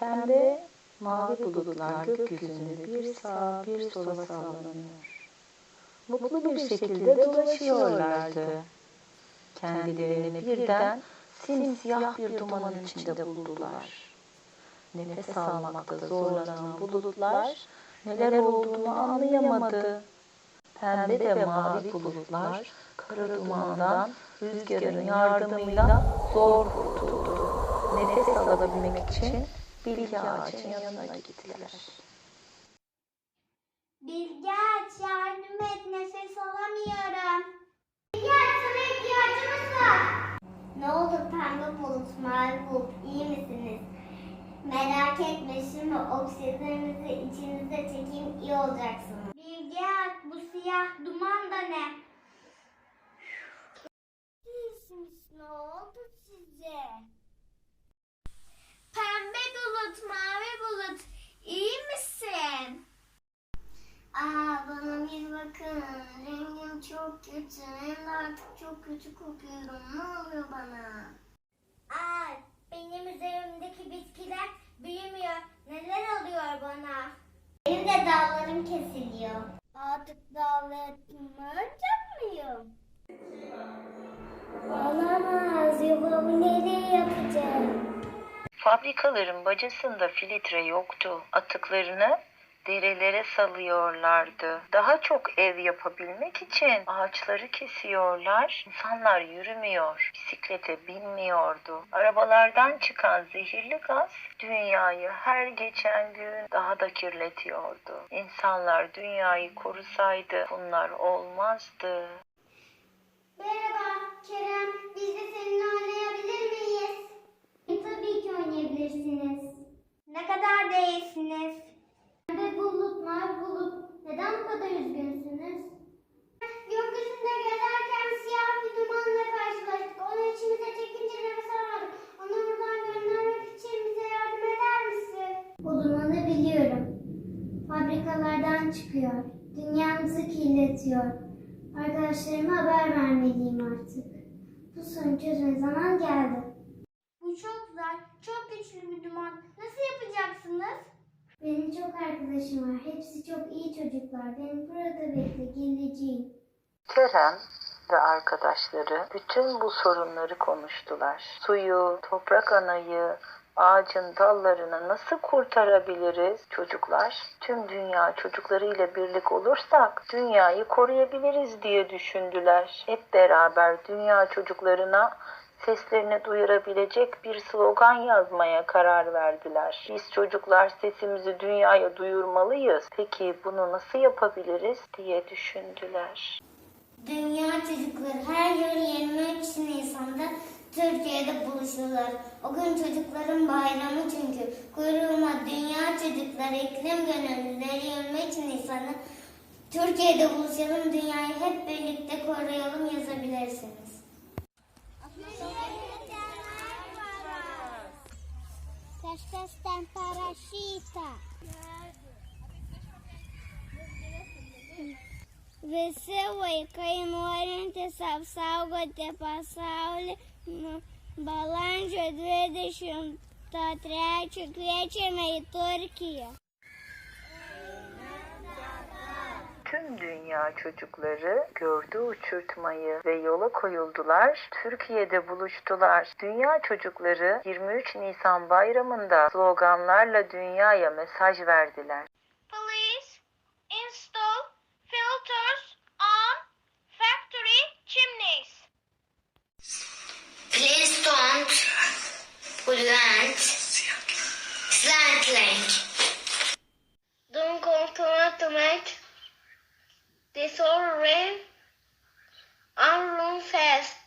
Pembe, mavi bulutlar gökyüzünde bir sağa bir sola sallanıyor. Mutlu bir şekilde dolaşıyorlardı. Kendilerini birden simsiyah bir dumanın içinde buldular. Nefes almakta zorlanan bulutlar neler olduğunu anlayamadı. Pembe ve mavi bulutlar kara dumandan rüzgarın yardımıyla zor kurtuldu. Nefes alabilmek için bilgi ağacının yanına gittiler. Bilge aç yardım et nefes alamıyorum. Bilge aç sana ihtiyacımız var. Ne oldu pembe bulut mavi bulut iyi misiniz? Merak etme şimdi oksijeninizi içinize çekeyim iyi olacaksınız. Bilge aç bu siyah duman da ne? İyisiniz ne oldu size? Pembe bulut mavi bulut iyi misin? Aa bana bir bakın. Rengim çok kötü. Hem de artık çok kötü kokuyorum. Ne oluyor bana? Aa benim üzerimdeki bitkiler büyümüyor. Neler oluyor bana? Benim de dallarım kesiliyor. Artık dallarımı mıyım? Olamaz. Yuvamı nereye yapacağım? Fabrikaların bacasında filtre yoktu. Atıklarını derelere salıyorlardı. Daha çok ev yapabilmek için ağaçları kesiyorlar. İnsanlar yürümüyor, bisiklete binmiyordu. Arabalardan çıkan zehirli gaz dünyayı her geçen gün daha da kirletiyordu. İnsanlar dünyayı korusaydı bunlar olmazdı. Çıkıyor. Dünyamızı kirletiyor. Arkadaşlarıma haber vermeliyim artık. Bu sorunu çözme zaman geldi. Bu çok zor, çok güçlü bir duman. Nasıl yapacaksınız? Benim çok arkadaşım var. Hepsi çok iyi çocuklar. Beni burada bekle, geleceğim. Kerem ve arkadaşları bütün bu sorunları konuştular. Suyu, toprak anayı, ağacın dallarını nasıl kurtarabiliriz? Çocuklar, tüm dünya çocuklarıyla birlik olursak dünyayı koruyabiliriz diye düşündüler. Hep beraber dünya çocuklarına seslerini duyurabilecek bir slogan yazmaya karar verdiler. Biz çocuklar sesimizi dünyaya duyurmalıyız. Peki bunu nasıl yapabiliriz diye düşündüler. Dünya çocukları her yıl 23 Nisan'da Türkiye'de buluşurlar. O gün çocukların bayramı çünkü. Kuyruğuma Dünya Çocukları İklim Gönüllüleri 23 Nisan'ı Türkiye'de buluşalım, dünyayı hep birlikte koruyalım yazabilirsiniz. Kažkas ten parašyta. Visi vaikai norintys apsaugoti pasaulį nuo balandžio 23 kviečiame į Turkiją. Tüm dünya çocukları gördü uçurtmayı ve yola koyuldular. Türkiye'de buluştular. Dünya çocukları 23 Nisan bayramında sloganlarla dünyaya mesaj verdiler. Don't go to make this all rain. I'm fast.